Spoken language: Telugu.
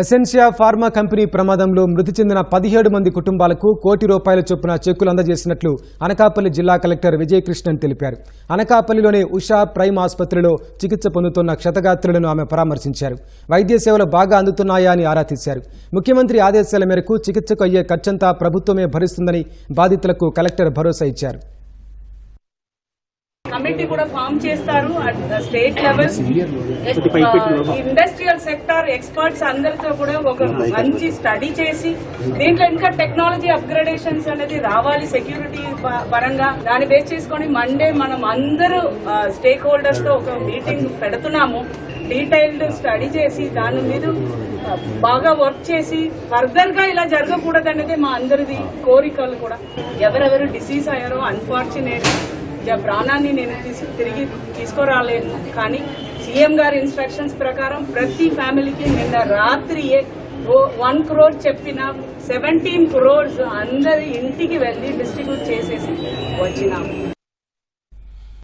ఎసెన్షియా ఫార్మా కంపెనీ ప్రమాదంలో మృతి చెందిన పదిహేడు మంది కుటుంబాలకు కోటి రూపాయల చొప్పున చెక్కులు అందజేసినట్లు అనకాపల్లి జిల్లా కలెక్టర్ విజయకృష్ణన్ తెలిపారు. అనకాపల్లిలోని ఉషా ప్రైమ్ ఆసుపత్రిలో చికిత్స పొందుతున్న క్షతగాత్రులను ఆమె పరామర్శించారు. వైద్య సేవలు బాగా అందుతున్నాయా అని ఆరా తీశారు. ముఖ్యమంత్రి ఆదేశాల మేరకు చికిత్సకు అయ్యే ఖర్చంతా ప్రభుత్వమే భరిస్తుందని బాధితులకు కలెక్టర్ భరోసా ఇచ్చారు. కమిటీ కూడా ఫామ్ చేస్తారు at state level. Industrial sector experts అందరితో కూడా ఒక మంచి స్టడీ చేసి దీంట్లో ఇంకా టెక్నాలజీ అప్గ్రేడేషన్స్ అనేది రావాలి సెక్యూరిటీ పరంగా. దాన్ని బేస్ చేసుకొని మండే మనం అందరూ స్టేక్ హోల్డర్స్తో ఒక మీటింగ్ పెడుతున్నాము. డీటెయిల్డ్ స్టడీ చేసి దాని మీద ఆ, బాగా వర్క్ చేసి ఫర్దర్గా ఇలా జరగకూడదు అనేది మా అందరిది కోరికలు కూడా. ఎవరెవరు డిసీజ్ అయ్యారో అన్ఫార్చునేట్ ప్రాణాన్ని నేను తిరిగి తీసుకురాలేను. కానీ సీఎం గారి ఇన్స్ట్రక్షన్స్ ప్రకారం ప్రతి ఫ్యామిలీకి నిన్న రాత్రి వన్ క్రోర్ చెప్పిన సెవెంటీన్ క్రోర్స్ అందరి ఇంటికి వెళ్ళి డిస్ట్రిబ్యూట్ చేసేసి వచ్చినాము